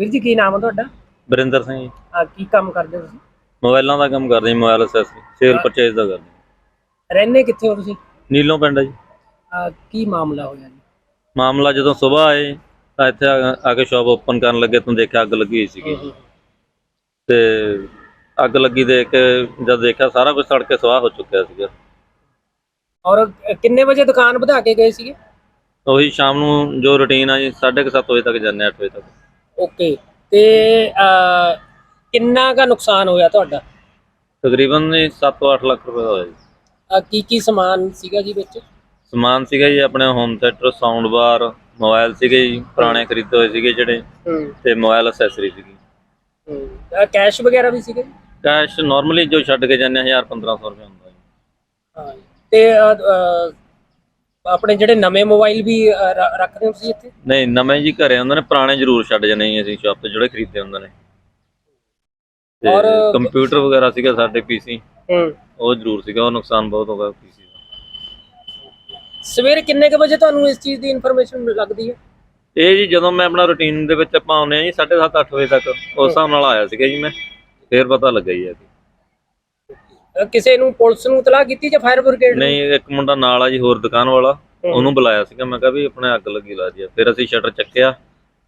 ਵੀਰ ਜੀ ਕੀ ਨਾਮ ਹੈ ਤੁਹਾਡਾ? ਬਰਿੰਦਰ ਸਿੰਘ ਜੀ। ਆ ਕੀ ਕੰਮ ਕਰਦੇ ਹੋ ਤੁਸੀਂ? ਮੋਬਾਈਲਾਂ ਦਾ ਕੰਮ ਕਰਦੇ ਜੀ ਮੋਬਾਈਲ ਅਸੈਸਰੀ ਸੇਲ ਪਰਚੇਜ਼ ਦਾ ਕਰਦੇ ਰਹਿੰਦੇ ਕਿੱਥੇ ਹੋ ਤੁਸੀਂ? ਨੀਲੋਂ ਪਿੰਡ ਹੈ ਜੀ। ਆ ਕੀ ਮਾਮਲਾ ਹੋਇਆ ਜੀ? ਮਾਮਲਾ ਜਦੋਂ ਸਵੇਰ ਆਏ ਤਾਂ ਇੱਥੇ ਆ ਆ ਕੇ ਸ਼ਾਪ ਓਪਨ ਕਰਨ ਲੱਗੇ ਤਾਂ ਦੇਖਿਆ ਅੱਗ ਲੱਗੀ ਹੋਈ ਸੀਗੀ। ਤੇ ਅੱਗ ਲੱਗੀ ਦੇਖ ਕੇ ਜਦ ਦੇਖਿਆ ਸਾਰਾ ਕੁਝ ਸੜ ਕੇ ਸਵਾਹ ਹੋ ਚੁੱਕਿਆ ਸੀਗਾ। ਔਰ ਕਿੰਨੇ ਵਜੇ ਦੁਕਾਨ ਵਧਾ ਕੇ ਗਏ ਸੀਗੇ? ਉਹੀ ਸ਼ਾਮ ਨੂੰ ਜੋ ਰੁਟੀਨ ਆ ਜੀ 7:30 ਵਜੇ ਤੱਕ ਜਾਂਦੇ 8 ਵਜੇ ਤੱਕ। ਓਕੇ। ਤੇ ਆ ਕਿੰਨਾ ਦਾ ਨੁਕਸਾਨ ਹੋਇਆ ਤੁਹਾਡਾ? ਤਕਰੀਬਨ ਜੀ 7 ਤੋਂ 8 ਲੱਖ ਰੁਪਏ ਦਾ ਹੋਇਆ ਜੀ। ਆ ਕੀ ਕੀ ਸਮਾਨ ਸੀਗਾ ਜੀ ਵਿੱਚ? ਸਮਾਨ ਸੀਗਾ ਜੀ ਆਪਣੇ home theatre sound bar mobile ਸੀਗੇ ਜੀ ਪੁਰਾਣੇ ਖਰੀਦੇ ਹੋਏ ਸੀਗੇ ਜਿਹੜੇ ਤੇ ਮੋਬਾਈਲ ਅਸੈਸਰੀ ਸੀਗੀ। ਹੂੰ। ਆ ਕੈਸ਼ ਵਗੈਰਾ ਵੀ ਸੀਗੇ ਕੈਸ਼ ਨਾਰਮਲੀ ਜੋ ਛੱਡ ਕੇ ਜਾਂਦੇ 1000 1500 ਰੁਪਏ ਹੁੰਦਾ ਜੀ। ਹਾਂ ਤੇ ਆ, ਆ, ਆਪਣੇ ਜਿਹੜੇ ਨਵੇਂ ਮੋਬਾਈਲ ਵੀ ਰ- ਰੱਖਦੇ ਹੋ ਤੁਸੀਂ ਇੱਥੇ? ਨਹੀਂ ਨਵੇਂ ਜੀ ਘਰੇ ਹੁੰਦੇ ਨੇ ਪੁਰਾਣੇ ਜ਼ਰੂਰ ਛੱਡ ਜਾਂਦੇ ਜੀ ਅਸੀਂ ਸ਼ਾਪ ਤੇ ਜਿਹੜੇ ਖਰੀਦੇ ਹੁੰਦੇ ਨੇ। ਤੇ ਔਰ- ਕੰਪਿਊਟਰ ਵਗੈਰਾ ਸੀਗਾ ਸਾਡੇ ਪੀਸੀ ਹੂੰ। ਉਹ ਜ਼ਰੂਰ ਸੀਗਾ ਉਹ ਨੁਕਸਾਨ ਬਹੁਤ ਹੋ ਗਿਆ ਪੀਸੀ ਦਾ। ਸਵੇਰੇ ਕਿੰਨੇ ਕੁ ਵਜੇ ਤੁਹਾਨੂੰ ਇਸ ਚੀਜ਼ ਦੀ ਇਨਫੋਰਮੇਸ਼ਨ ਲੱਗਦੀ ਹੈ? ਇਹ ਜੀ ਜਦੋਂ ਮੈਂ ਆਪਣਾ ਰੁਟੀਨ ਦੇ ਵਿੱਚ ਆਪਾਂ ਆਉਂਦੇ ਆ ਜੀ 7:30 8 ਵਜੇ ਤੱਕ ਉਸ ਹਿਸਾਬ ਨਾਲ ਆਇਆ ਸੀਗਾ ਜੀ ਮੈਂ ਫੇਰ ਪਤਾ ਲੱਗਾ ਜੀ ਇਹ ਕਿਸੇ ਨੂੰ ਪੁਲਿਸ ਨੂੰ ਇਤਲਾਹ ਕੀਤੀ ਜਾਂ ਫਾਇਰ ਬ੍ਰਿਗੇਡ ਨੂੰ? ਨਹੀਂ ਇੱਕ ਮੁੰਡਾ ਨਾਲ ਆ ਜੀ ਹੋਰ ਦੁਕਾਨ ਵਾਲਾ। ਉਹਨੂੰ ਬੁਲਾਇਆ ਸੀਗਾ। ਮੈਂ ਕਿਹਾ ਵੀ ਆਪਣੇ ਅੱਗ ਲੱਗੀ ਲਾ ਜੀ। ਫਿਰ ਅਸੀਂ ਸ਼ਟਰ ਚੱਕਿਆ।